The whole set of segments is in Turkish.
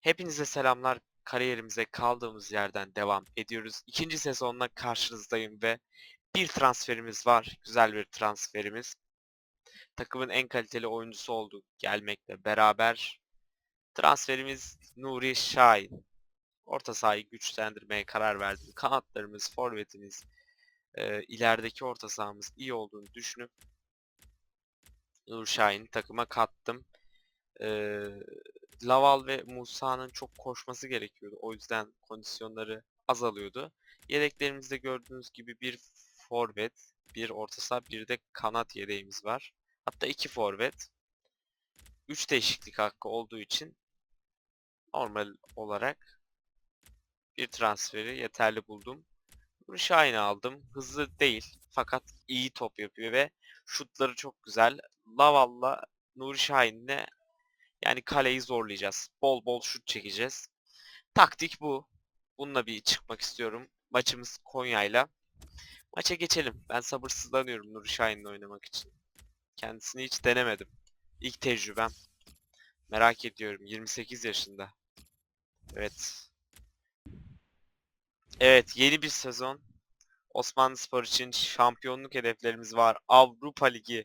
Hepinize selamlar. Kariyerimize kaldığımız yerden devam ediyoruz. İkinci sezonla karşınızdayım ve bir transferimiz var. Güzel bir transferimiz. Takımın en kaliteli oyuncusu oldu gelmekle beraber. Transferimiz Nuri Şahin. Orta sahayı güçlendirmeye karar verdim. Kanatlarımız, forvetimiz, e, ilerideki orta sahamız iyi olduğunu düşünüp Nuri Şahin'i takıma kattım. Eee Laval ve Musa'nın çok koşması gerekiyordu. O yüzden kondisyonları azalıyordu. Yedeklerimizde gördüğünüz gibi bir forvet, bir orta saha, bir de kanat yedeğimiz var. Hatta iki forvet. 3 değişiklik hakkı olduğu için normal olarak bir transferi yeterli buldum. Nuri Şahin'i aldım. Hızlı değil fakat iyi top yapıyor ve şutları çok güzel. Laval'la Nuri Şahin'le yani kaleyi zorlayacağız. Bol bol şut çekeceğiz. Taktik bu. Bununla bir çıkmak istiyorum. Maçımız Konya'yla. Maça geçelim. Ben sabırsızlanıyorum Nuri Şahin'le oynamak için. Kendisini hiç denemedim. İlk tecrübem. Merak ediyorum. 28 yaşında. Evet. Evet, yeni bir sezon. Osmanlı Spor için şampiyonluk hedeflerimiz var. Avrupa Ligi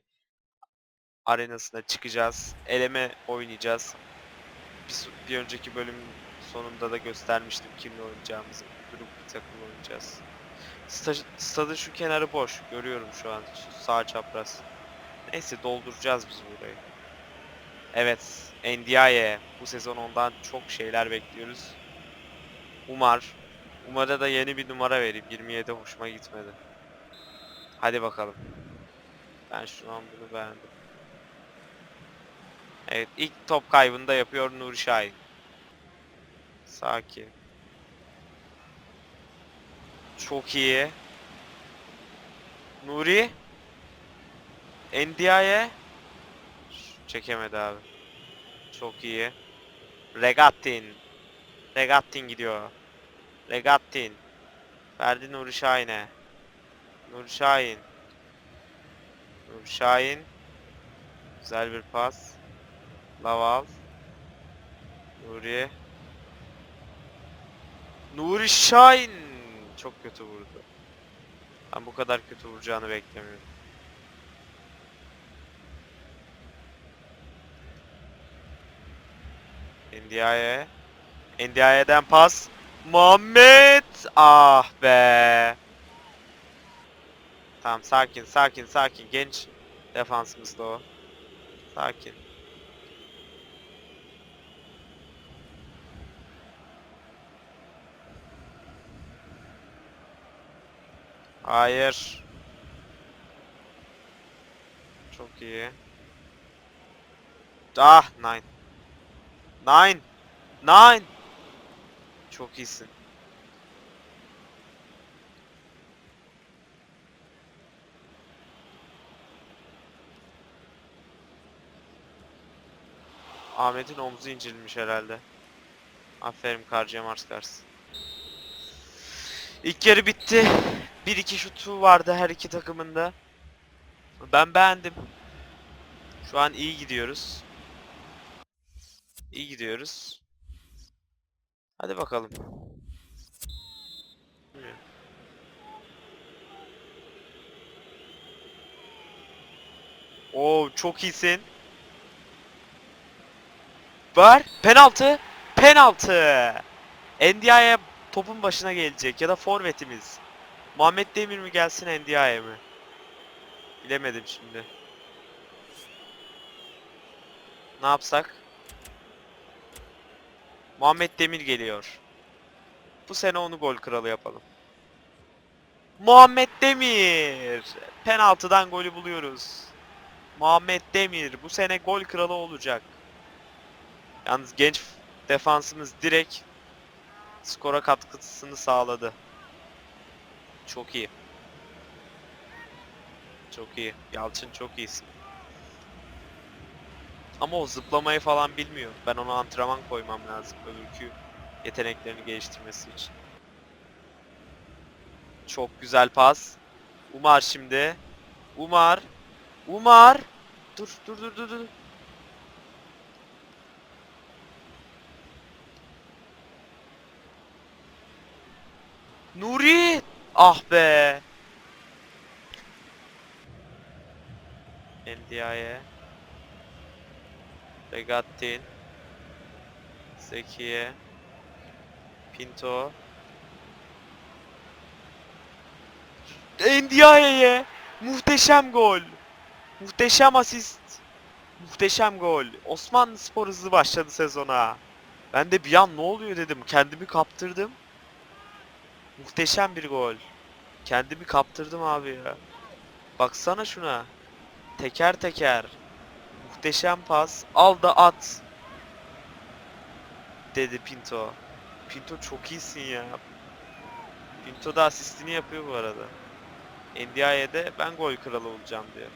arenasına çıkacağız. Eleme oynayacağız. Bir, bir önceki bölümün sonunda da göstermiştim kimle oynayacağımızı. Grup bir takımla oynayacağız. Sta- stadın şu kenarı boş. Görüyorum şu an. Şu sağ çapraz. Neyse dolduracağız biz burayı. Evet. Ndiaye. Bu sezon ondan çok şeyler bekliyoruz. Umar. Umar'a da yeni bir numara vereyim. 27 hoşuma gitmedi. Hadi bakalım. Ben şu an bunu beğendim. Evet ilk top kaybını da yapıyor Nuri Şahin. Sakin. Çok iyi. Nuri. Ndiaye. Çekemedi abi. Çok iyi. Regattin. Regattin gidiyor. Regattin. Verdi Nuri Şahin'e. Nuri Şahin. Nuri Şahin. Güzel bir pas. Laval. Nuri. Nuri Şahin. Çok kötü vurdu. Ben bu kadar kötü vuracağını beklemiyordum. Ndiaye. Ndiaye'den pas. Muhammed. Ah be. Tamam sakin sakin sakin. Genç defansımız da o. Sakin. Hayır. Çok iyi. Ah, nine. Nine. Nine. Çok iyisin. Ahmet'in omzu incinmiş herhalde. Aferin Karcıya Mars Kars. İlk yarı bitti. 1-2 şutu vardı her iki takımında. Ben beğendim. Şu an iyi gidiyoruz. İyi gidiyoruz. Hadi bakalım. Oo çok iyisin. Var. Penaltı. Penaltı. Ndiaye topun başına gelecek ya da forvetimiz. Muhammed Demir mi gelsin Ndiaye mi? Bilemedim şimdi. Ne yapsak? Muhammed Demir geliyor. Bu sene onu gol kralı yapalım. Muhammed Demir. Penaltıdan golü buluyoruz. Muhammed Demir bu sene gol kralı olacak. Yalnız genç defansımız direkt skora katkısını sağladı. Çok iyi. Çok iyi. Yalçın çok iyisin. Ama o zıplamayı falan bilmiyor. Ben ona antrenman koymam lazım öbürkü yeteneklerini geliştirmesi için. Çok güzel pas. Umar şimdi. Umar. Umar. Dur dur dur dur dur. Nuri Ah be! Endiaye. Regattin. Zekiye. Pinto. Endiaye'ye! Muhteşem gol! Muhteşem asist! Muhteşem gol! Osmanlı Spor hızlı başladı sezona. Ben de bir an ne oluyor dedim. Kendimi kaptırdım. Muhteşem bir gol. Kendimi kaptırdım abi ya. Baksana şuna. Teker teker. Muhteşem pas. Al da at. Dedi Pinto. Pinto çok iyisin ya. Pinto da asistini yapıyor bu arada. NDI'de ben gol kralı olacağım diyor.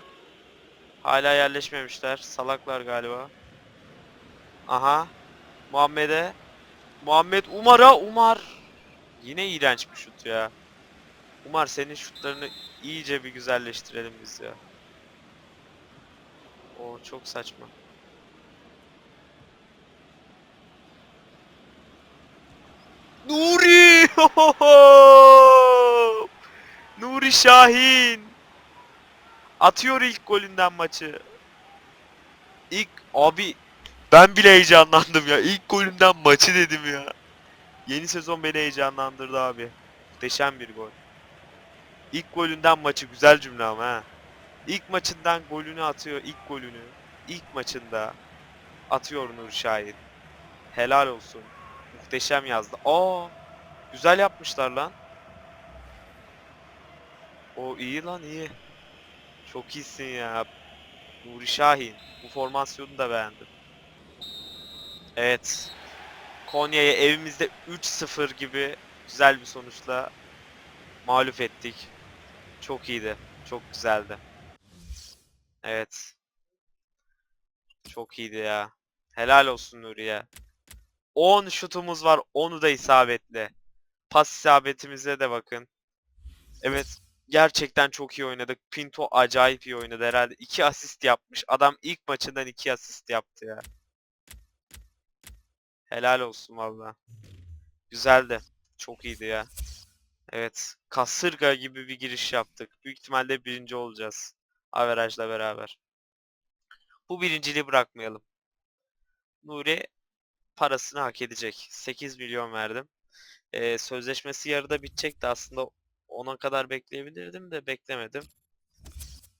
Hala yerleşmemişler. Salaklar galiba. Aha. Muhammed'e. Muhammed Umar'a Umar. Yine iğrenç bir şut ya. Umar senin şutlarını iyice bir güzelleştirelim biz ya. O çok saçma. Nuri! Nuri Şahin! Atıyor ilk golünden maçı. İlk abi ben bile heyecanlandım ya. İlk golünden maçı dedim ya. Yeni sezon beni heyecanlandırdı abi. Muhteşem bir gol. İlk golünden maçı güzel cümle ama ha. İlk maçından golünü atıyor ilk golünü. İlk maçında atıyor Nur Şahin. Helal olsun. Muhteşem yazdı. Aa! Güzel yapmışlar lan. O iyi lan iyi. Çok iyisin ya. Nuri Şahin. Bu formasyonu da beğendim. Evet. Konya'yı evimizde 3-0 gibi güzel bir sonuçla mağlup ettik. Çok iyiydi. Çok güzeldi. Evet. Çok iyiydi ya. Helal olsun Nuri'ye. 10 şutumuz var. 10'u da isabetli. Pas isabetimize de bakın. Evet. Gerçekten çok iyi oynadık. Pinto acayip iyi oynadı herhalde. 2 asist yapmış. Adam ilk maçından 2 asist yaptı ya. Helal olsun valla. Güzeldi. Çok iyiydi ya. Evet. Kasırga gibi bir giriş yaptık. Büyük ihtimalle birinci olacağız. Averajla beraber. Bu birinciliği bırakmayalım. Nuri parasını hak edecek. 8 milyon verdim. Ee, sözleşmesi yarıda bitecekti aslında. Ona kadar bekleyebilirdim de beklemedim.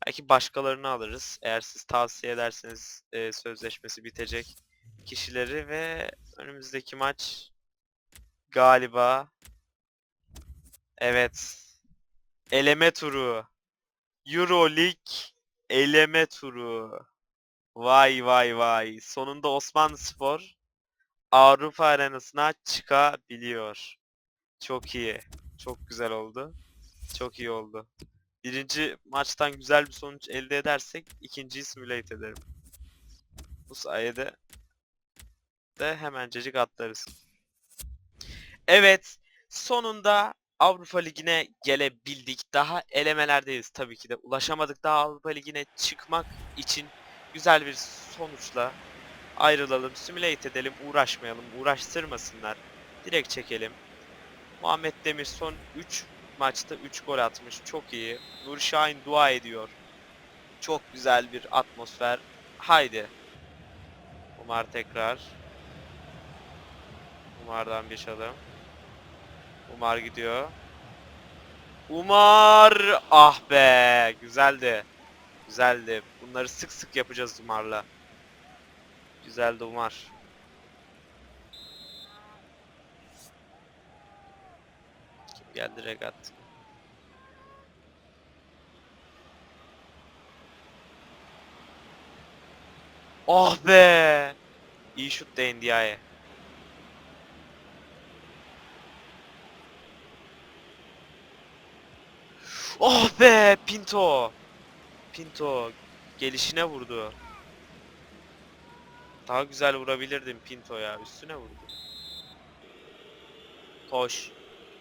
Belki başkalarını alırız. Eğer siz tavsiye ederseniz e, sözleşmesi bitecek kişileri ve önümüzdeki maç galiba evet eleme turu Euro eleme turu. Vay vay vay. Sonunda Osmanlı Spor Avrupa arenasına çıkabiliyor. Çok iyi. Çok güzel oldu. Çok iyi oldu. Birinci maçtan güzel bir sonuç elde edersek ikinciyi simülate ederim. Bu sayede de hemencecik atlarız. Evet, sonunda Avrupa Ligi'ne gelebildik. Daha elemelerdeyiz tabii ki de. Ulaşamadık daha Avrupa Ligi'ne çıkmak için güzel bir sonuçla ayrılalım. Simulate edelim, uğraşmayalım, uğraştırmasınlar. Direkt çekelim. Muhammed Demir son 3 maçta 3 gol atmış. Çok iyi. Nur Şahin dua ediyor. Çok güzel bir atmosfer. Haydi. Umar tekrar. Umar'dan bir çalım. Umar gidiyor. Umar! Ah be! Güzeldi. Güzeldi. Bunları sık sık yapacağız Umar'la. Güzeldi Umar. Kim geldi Regat? Ah be! İyi şut da Ndiaye. Oh be Pinto. Pinto gelişine vurdu. Daha güzel vurabilirdim Pinto ya. Üstüne vurdu. Koş.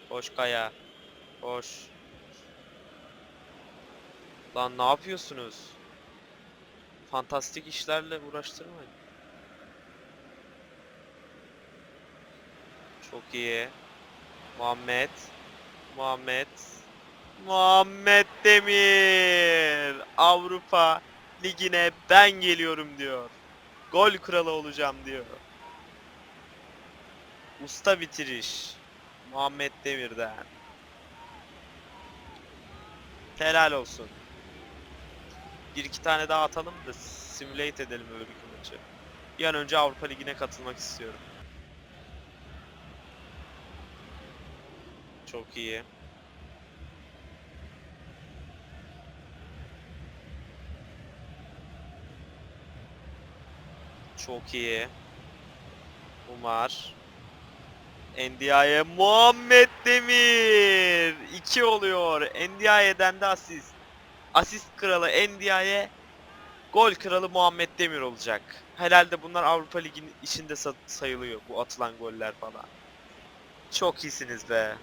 Koş Kaya. Koş. Lan ne yapıyorsunuz? Fantastik işlerle uğraştırmayın. Çok iyi. Muhammed. Muhammed. Muhammed Demir. Avrupa Ligi'ne ben geliyorum diyor. Gol kralı olacağım diyor. Usta bitiriş. Muhammed Demir'den. Helal olsun. Bir iki tane daha atalım da simülate edelim öbür maçı. Bir an önce Avrupa Ligi'ne katılmak istiyorum. Çok iyi. Çok iyi. Umar. Ndiaye Muhammed Demir. 2 oluyor. Ndiaye'den de asist. Asist kralı Ndiaye. Gol kralı Muhammed Demir olacak. Herhalde bunlar Avrupa Ligi'nin içinde sa- sayılıyor bu atılan goller falan. Çok iyisiniz be.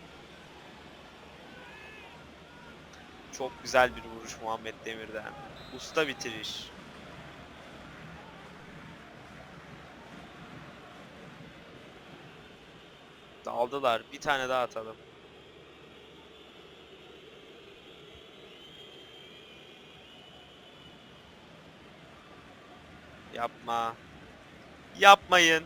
Çok güzel bir vuruş Muhammed Demir'den. Usta bitiriş. Daldılar. Bir tane daha atalım. Yapma. Yapmayın.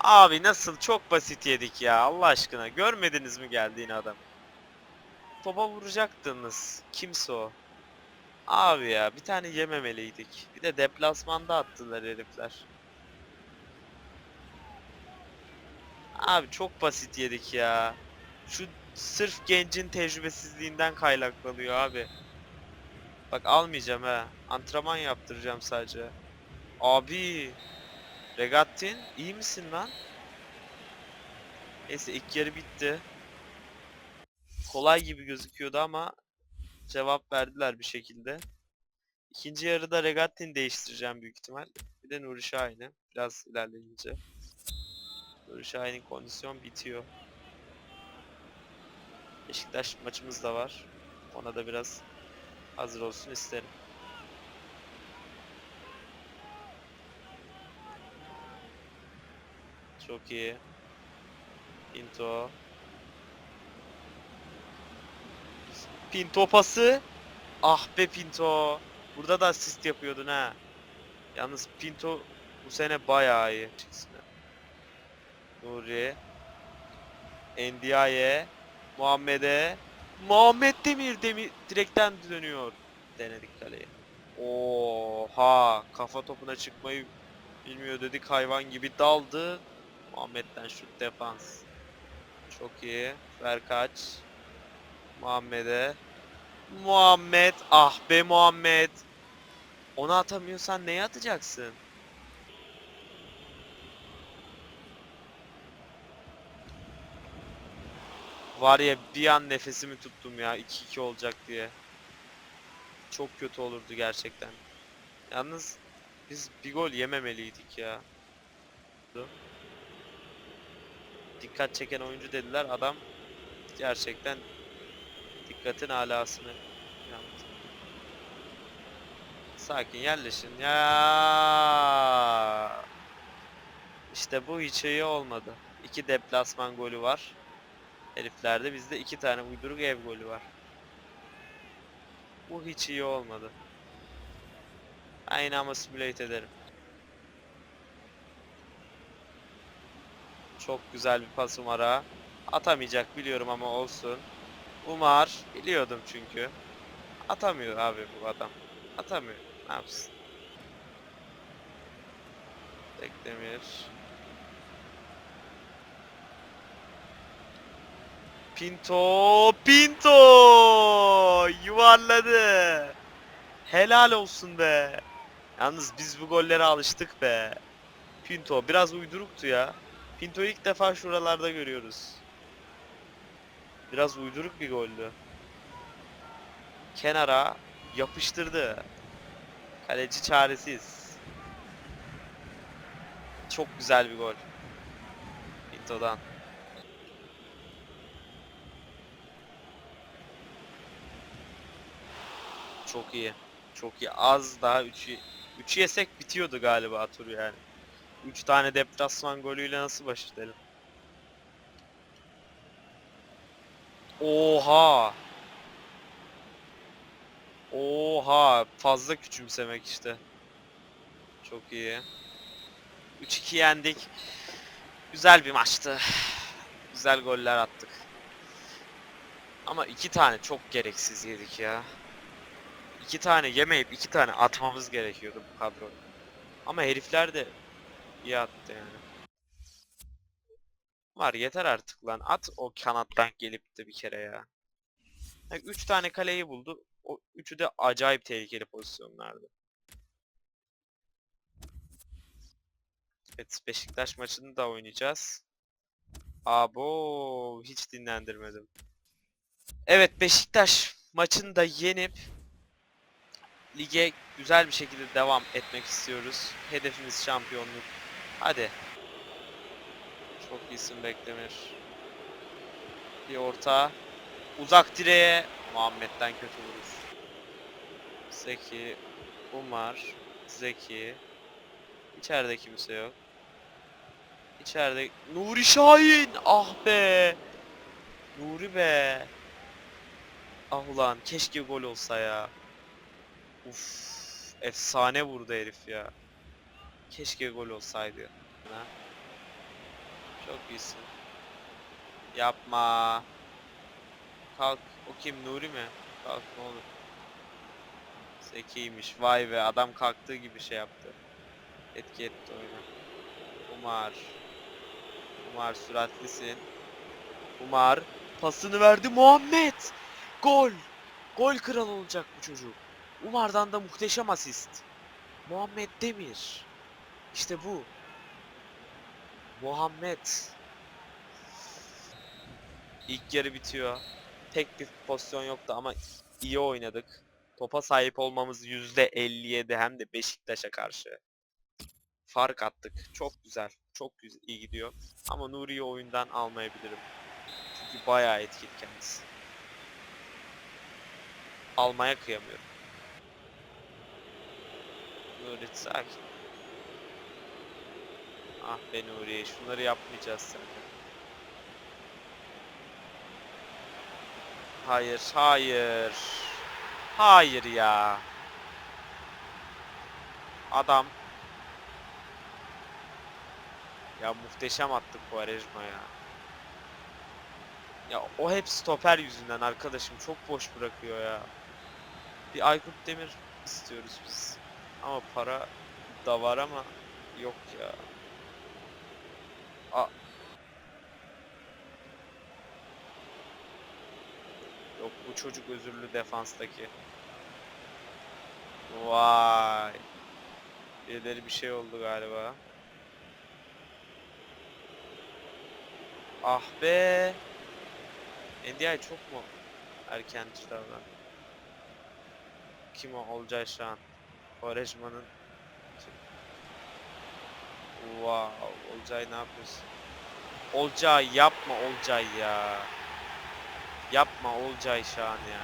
Abi nasıl çok basit yedik ya Allah aşkına. Görmediniz mi geldiğini adam? Topa vuracaktınız. Kimse o? Abi ya bir tane yememeliydik. Bir de deplasmanda attılar herifler. Abi çok basit yedik ya. Şu sırf gencin tecrübesizliğinden kaynaklanıyor abi. Bak almayacağım ha. Antrenman yaptıracağım sadece. Abi. Regattin iyi misin lan? Neyse ilk yarı bitti. Kolay gibi gözüküyordu ama cevap verdiler bir şekilde. İkinci yarıda Regattin değiştireceğim büyük ihtimal. Bir de Nuri Şahin'i. Biraz ilerleyince. Şahin'in kondisyon bitiyor. Beşiktaş maçımız da var. Ona da biraz hazır olsun isterim. Çok iyi. Pinto. Pinto pası. Ah be Pinto. Burada da asist yapıyordun ha. Yalnız Pinto bu sene bayağı iyi. Nuri. Ndiaye. Muhammed'e. Muhammed Demir Demir direkten dönüyor. Denedik kaleye. Oha kafa topuna çıkmayı bilmiyor dedik hayvan gibi daldı. Muhammed'den şut defans. Çok iyi. Ver kaç. Muhammed'e. Muhammed. Ah be Muhammed. Onu atamıyorsan neye atacaksın? Var ya bir an nefesimi tuttum ya 2-2 olacak diye. Çok kötü olurdu gerçekten. Yalnız biz bir gol yememeliydik ya. Dikkat çeken oyuncu dediler adam gerçekten dikkatin alasını yaptı. Sakin yerleşin ya. İşte bu hiç iyi olmadı. İki deplasman golü var. Heriflerde bizde iki tane uyduruk ev golü var. Bu hiç iyi olmadı. Yine ama simulate ederim. Çok güzel bir pas Umar'a. Atamayacak biliyorum ama olsun. Umar biliyordum çünkü. Atamıyor abi bu adam. Atamıyor. Ne yapsın? Tekdemir. Pinto, Pinto yuvarladı. Helal olsun be. Yalnız biz bu gollere alıştık be. Pinto biraz uyduruktu ya. Pinto'yu ilk defa şuralarda görüyoruz. Biraz uyduruk bir goldü. Kenara yapıştırdı. Kaleci çaresiz. Çok güzel bir gol. Pinto'dan. Çok iyi. Çok iyi. Az daha 3'ü 3'ü yesek bitiyordu galiba tur yani. 3 tane deplasman golüyle nasıl baş edelim? Oha. Oha. Fazla küçümsemek işte. Çok iyi. 3-2 yendik. Güzel bir maçtı. Güzel goller attık. Ama iki tane çok gereksiz yedik ya. İki tane yemeyip iki tane atmamız gerekiyordu bu kadro. Ama herifler de iyi attı yani. Var yeter artık lan. At o kanattan gelip de bir kere ya. Yani üç tane kaleyi buldu. O üçü de acayip tehlikeli pozisyonlardı. Evet Beşiktaş maçını da oynayacağız. Abo hiç dinlendirmedim. Evet Beşiktaş maçını da yenip lige güzel bir şekilde devam etmek istiyoruz. Hedefimiz şampiyonluk. Hadi. Çok iyisin Beklemir. Bir orta. Uzak direğe. Muhammed'den kötü vuruş. Zeki. Umar. Zeki. İçeride kimse yok. İçeride Nuri Şahin. Ah be. Nuri be. Ah ulan keşke gol olsa ya. Uf. Efsane vurdu herif ya. Keşke gol olsaydı. Ha? Çok iyisin. Yapma. Kalk. O kim? Nuri mi? Kalk ne olur. Zekiymiş. Vay be adam kalktığı gibi şey yaptı. Etki etti oyunu. Umar. Umar süratlisin. Umar pasını verdi Muhammed. Gol. Gol kralı olacak bu çocuk. Umar'dan da muhteşem asist. Muhammed Demir. İşte bu. Muhammed. İlk yarı bitiyor. Tek bir pozisyon yoktu ama iyi oynadık. Topa sahip olmamız %57 hem de Beşiktaş'a karşı. Fark attık. Çok güzel. Çok güzel, iyi gidiyor. Ama Nuri'yi oyundan almayabilirim. Çünkü bayağı etkili kendisi. Almaya kıyamıyorum. Nuri sakin. Ah be Nuri, şunları yapmayacağız seninle. Hayır, hayır. Hayır ya. Adam. Ya muhteşem attık Quaresma ya. Ya o hep stoper yüzünden arkadaşım çok boş bırakıyor ya. Bir Aykut Demir istiyoruz biz. Ama para da var ama yok ya. A Yok bu çocuk özürlü defanstaki. Vay. Birileri bir şey oldu galiba. Ah be. NDI çok mu erkenci davran? Kim o? Olcay Şahan. Quaresma'nın Wow, Olcay ne yapıyorsun? Olcay yapma Olcay ya. Yapma Olcay Şahan ya.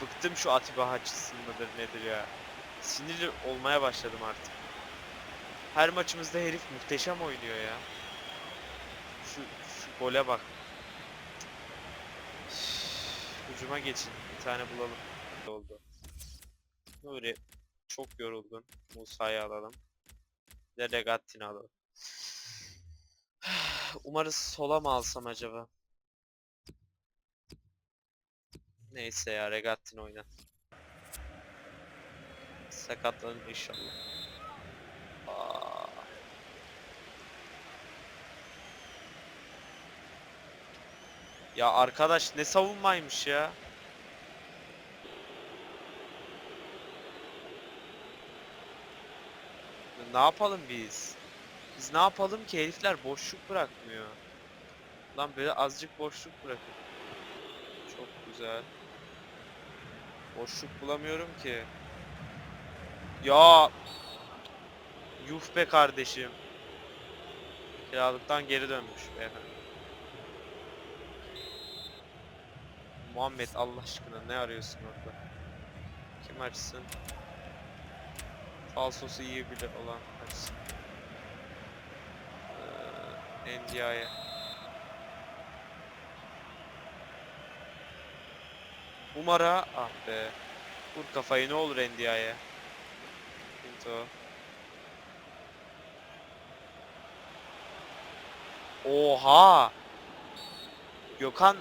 Bıktım şu Atiba Hutchinson mıdır nedir ya. Sinirli olmaya başladım artık. Her maçımızda herif muhteşem oynuyor ya. Şu, şu gole bak. Hücuma geçin. Bir tane bulalım. Oldu. Nuri çok yoruldun. Musa'yı alalım. Bir de Regattin'i alalım. Umarız sola mı alsam acaba? Neyse ya Regattin oyna. Sakatlanır inşallah. Ya arkadaş ne savunmaymış ya. Ne yapalım biz? Biz ne yapalım ki herifler boşluk bırakmıyor. Lan böyle azıcık boşluk bırakın. Çok güzel. Boşluk bulamıyorum ki. Ya Yuh be kardeşim. Kiralıktan geri dönmüş beyefendi. Muhammed Allah aşkına ne arıyorsun orada? Kim açsın? falsosu iyi bile olan hepsi. Ee, NDI'ye. Umara, ah be. Vur kafayı ne olur NDI'ye. Pinto. Oha! Gökhan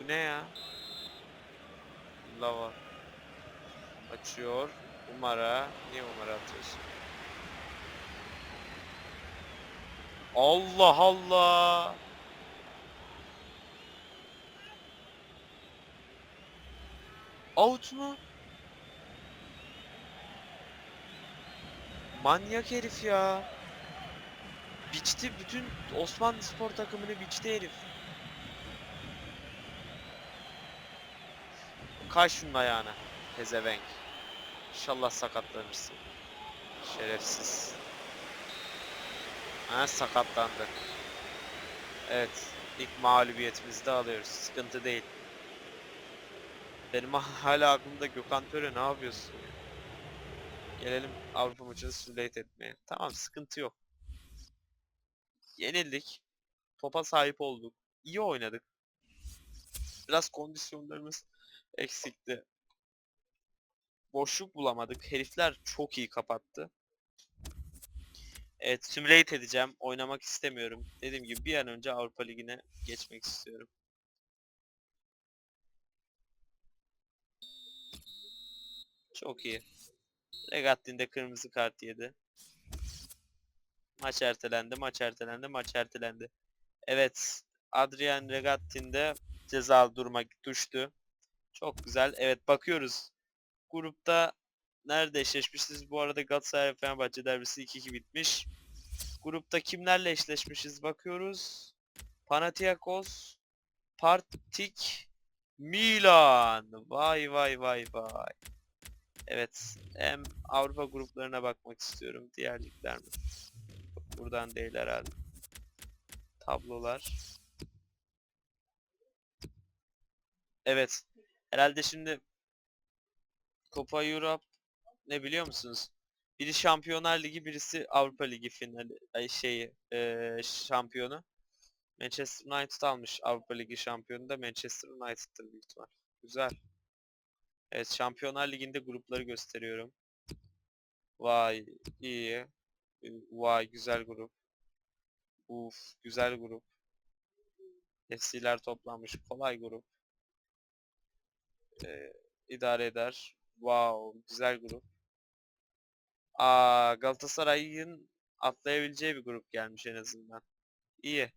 Bu ne ya? Lava Açıyor Umara. Niye Umara atıyorsun? Allah Allah! Out mu? Manyak herif ya. Biçti bütün Osmanlı spor takımını biçti herif. Kay şunun ayağına. Pezevenk. İnşallah sakatlanırsın. Şerefsiz. Ha sakatlandı. Evet. ilk mağlubiyetimizi de alıyoruz. Sıkıntı değil. Benim hala aklımda Gökhan Töre ne yapıyorsun? ya? Gelelim Avrupa maçını simulate etmeye. Tamam sıkıntı yok. Yenildik. Topa sahip olduk. İyi oynadık. Biraz kondisyonlarımız eksikti. Boşluk bulamadık. Herifler çok iyi kapattı. Evet, simulate edeceğim. Oynamak istemiyorum. Dediğim gibi bir an önce Avrupa Ligi'ne geçmek istiyorum. Çok iyi. Regattin de kırmızı kart yedi. Maç ertelendi, maç ertelendi, maç ertelendi. Evet, Adrian Regattin de cezalı duruma düştü. Çok güzel. Evet bakıyoruz. Grupta nerede eşleşmişiz? Bu arada Galatasaray Fenerbahçe derbisi 2-2 bitmiş. Grupta kimlerle eşleşmişiz bakıyoruz. Panathinaikos, Partik, Milan. Vay vay vay vay. Evet, hem Avrupa gruplarına bakmak istiyorum. Diğer ligler mi? Buradan değil herhalde. Tablolar. Evet. Herhalde şimdi Copa Europe ne biliyor musunuz? Biri Şampiyonlar Ligi, birisi Avrupa Ligi finali ay şeyi eee, şampiyonu. Manchester United almış Avrupa Ligi şampiyonu da Manchester United'tır büyük ihtimal. Güzel. Evet Şampiyonlar Ligi'nde grupları gösteriyorum. Vay iyi. Vay güzel grup. Uf güzel grup. FC'ler toplanmış. Kolay grup. Ee, idare eder. Wow, güzel grup. Aa, Galatasaray'ın atlayabileceği bir grup gelmiş en azından. İyi.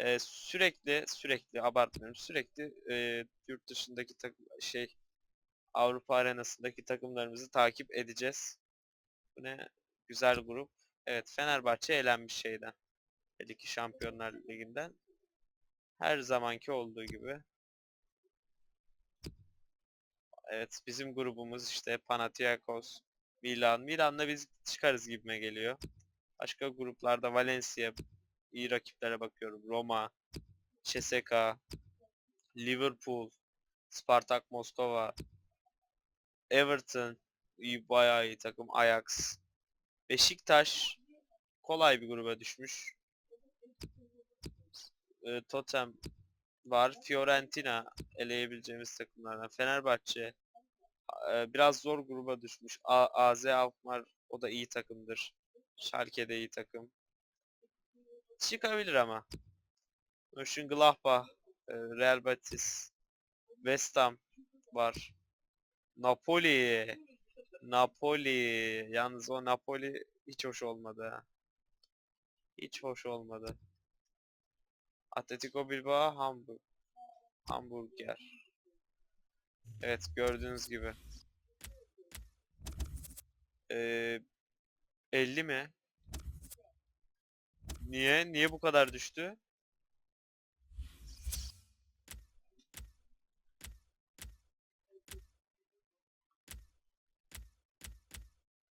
Ee, sürekli sürekli abartmıyorum. Sürekli e, yurt dışındaki takım şey Avrupa arenasındaki takımlarımızı takip edeceğiz. Bu ne? Güzel grup. Evet, Fenerbahçe elenmiş şeyden. Dedi ki Şampiyonlar Ligi'nden. Her zamanki olduğu gibi. Evet bizim grubumuz işte Panathinaikos, Milan. Milan'la biz çıkarız gibime geliyor. Başka gruplarda Valencia, iyi rakiplere bakıyorum. Roma, CSKA, Liverpool, Spartak Moskova, Everton, iyi bayağı iyi takım. Ajax, Beşiktaş kolay bir gruba düşmüş. Ee, Tottenham var. Fiorentina eleyebileceğimiz takımlardan. Fenerbahçe e, biraz zor gruba düşmüş. A AZ Alkmaar o da iyi takımdır. Schalke de iyi takım. Çıkabilir ama. Mönchengladbach, e, Real Betis, West Ham var. Napoli. Napoli. Yalnız o Napoli hiç hoş olmadı. Hiç hoş olmadı. Atletico Bilbao, Hamburg. Hamburger. Evet gördüğünüz gibi. Ee, 50 mi? Niye? Niye bu kadar düştü?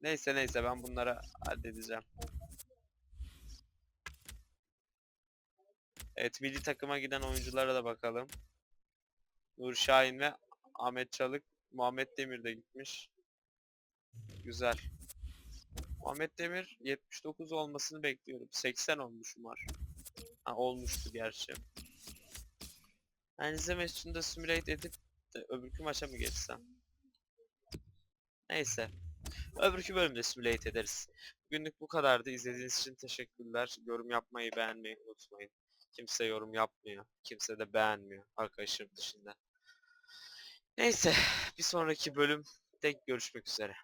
Neyse neyse ben bunları halledeceğim. Evet milli takıma giden oyunculara da bakalım. Nur Şahin ve Ahmet Çalık, Muhammed Demir de gitmiş. Güzel. Muhammed Demir 79 olmasını bekliyorum. 80 olmuş var. Ha olmuştu gerçi. Ben izleme üstünde simülate edip de öbürkü maça mı geçsem? Neyse. Öbürkü bölümde simülate ederiz. Bugünlük bu kadardı. İzlediğiniz için teşekkürler. Yorum yapmayı beğenmeyi unutmayın. Kimse yorum yapmıyor. Kimse de beğenmiyor. Arkadaşım dışında. Neyse. Bir sonraki bölümde görüşmek üzere.